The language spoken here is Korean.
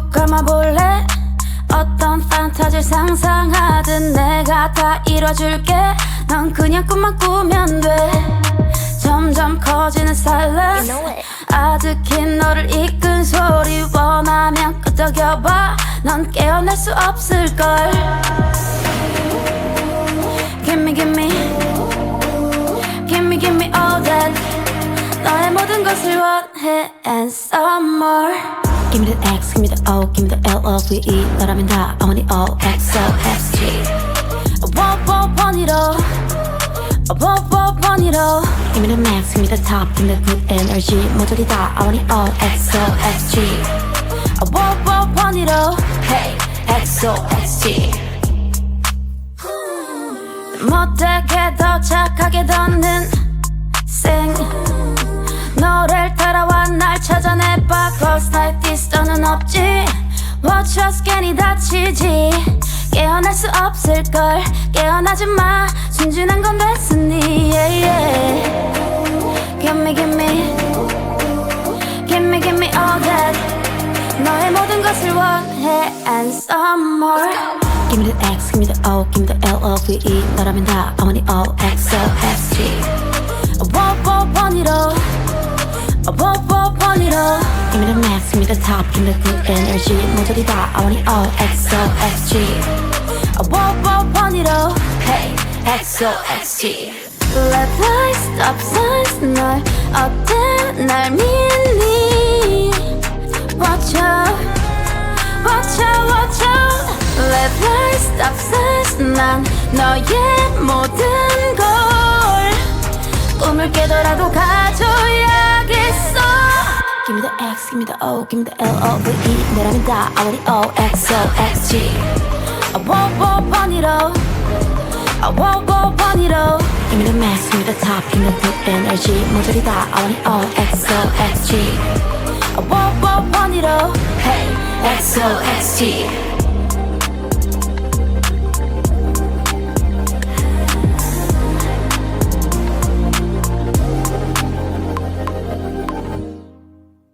몰래? 어떤 판타지를 상상하든 내가 다 이뤄줄게. 넌 그냥 꿈만 꾸면 돼. 점점 커지는 silence 아득히 너를 이끈 소리 원하면 끄덕여봐. 넌 깨어날 수 없을걸. Gimme gimme. Gimme gimme all that. 너의 모든 것을 원해. And some more Give me the X, give me the O, give me the L, O, V, E 너라면 다 I want it all X, O, X, G Whoa, whoa, want it all Whoa, whoa, want it all Give me the max, give me the top, give me the good energy 모조리 다 I want it all X, O, X, G Whoa, whoa, want it all Hey, X, O, X, G 못되게 더 수는 없지 워치워스 괜히 다치지 깨어날 수 없을걸 깨어나지 마 순진한 건 됐으니 yeah, yeah. Give me give me Give me give me all that 너의 모든 것을 원해 and some more Give me the X, give me the O, give me the L, O, V, E 너라면 다 I want it all, X, O, S, G 1, 1, 1이로 1, 1 me the max, give me the top, give me the good energy 모조리 다 I want it all X, O, X, G Whoa, whoa, want it all Hey, X, O, X, G Red lights, stop signs 널 어때 날 믿니 Watch out Watch out, watch out Red lights, stop signs 난 너의 모든 걸 꿈을 깨더라도 가져야겠어 Give me the X, give me the O, give me the L, O, V, E 너라면 다 I want it all X, O, X, G I want, want, want it all I want, want, want it all Give me the max, give me the top, give me the good energy 모조리 다 I want it all X, O, X, G I want, want, want it all Hey, X, O, X, G